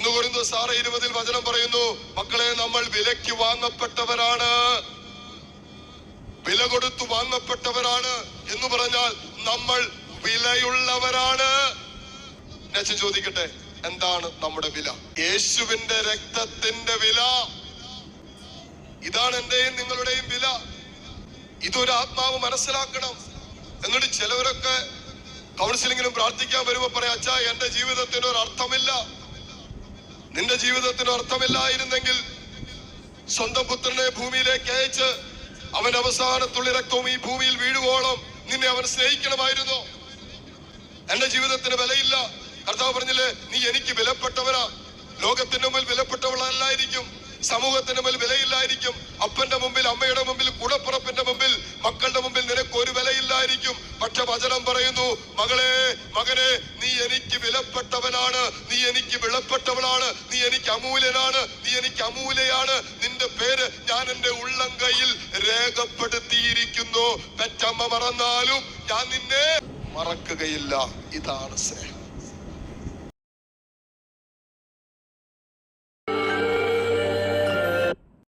ഒന്ന് കുറിന്തോ സാറ് ഇരുപതിൽ വചനം പറയുന്നു മക്കളെ നമ്മൾ വിലയ്ക്ക് വാങ്ങപ്പെട്ടവരാണ്. വില കൊടുത്തു വാങ്ങപ്പെട്ടവരാണ് എന്ന് പറഞ്ഞാൽ നമ്മൾ വിലയുള്ളവരാണ്. ഞാൻ ചോദിക്കട്ടെ എന്താണ് നമ്മുടെ വില? യേശുവിന്റെ രക്തത്തിന്റെ വില. ഇതാണ് എന്റെയും നിങ്ങളുടെയും വില. ഇതൊരു ആത്മാവ് മനസ്സിലാക്കണം. എന്നിട്ട് ചിലവരൊക്കെ കൗൺസിലിങ്ങിനും പ്രാർത്ഥിക്കാൻ വരുമ്പോ പറയാം അച്ഛാ എന്റെ ജീവിതത്തിന് ഒരു അർത്ഥമില്ല. നിന്റെ ജീവിതത്തിന് അർത്ഥമില്ലായിരുന്നെങ്കിൽ സ്വന്തം പുത്രനെ ഭൂമിയിലേക്ക് അയച്ച് അവൻ അവസാനത്തുള്ളി രക്തവും ഈ ഭൂമിയിൽ വീഴുവോളം നിന്നെ അവൻ സ്നേഹിക്കണമായിരുന്നു. എന്റെ ജീവിതത്തിന് വിലയില്ല. കർത്താവ് പറഞ്ഞില്ലേ നീ എനിക്ക് വിലപ്പെട്ടവനാ. ലോകത്തിന്റെ മുമ്പിൽ വിലപ്പെട്ടവളല്ലായിരിക്കും. സമൂഹത്തിന്റെ മുമ്പിൽ വിലയില്ലായിരിക്കും. അപ്പന്റെ മുമ്പിൽ അമ്മയുടെ മുമ്പിൽ കുടപ്പുറപ്പിന്റെ മുമ്പിൽ മക്കളുടെ മുമ്പിൽ നിനക്ക് ഒരു വിലയില്ലായിരിക്കും. പക്ഷെ വചനം പറയുന്നു മകളെ മകനെ നീ എനിക്ക് വിലപ്പെട്ടവനാണ് നീ എനിക്ക് വിലപ്പെട്ടവളാണ് നീ എനിക്ക് അമൂല്യനാണ് നീ എനിക്ക് അമൂല്യയാണ്. നിന്റെ പേര് ഞാൻ എന്റെ ഉള്ളം കയ്യിൽ രേഖപ്പെടുത്തിയിരിക്കുന്നു. പെറ്റമ്മ മറന്നാലും ഞാൻ നിന്നെ മറക്കുകയില്ല. ഇതാണ് സ്നേഹം.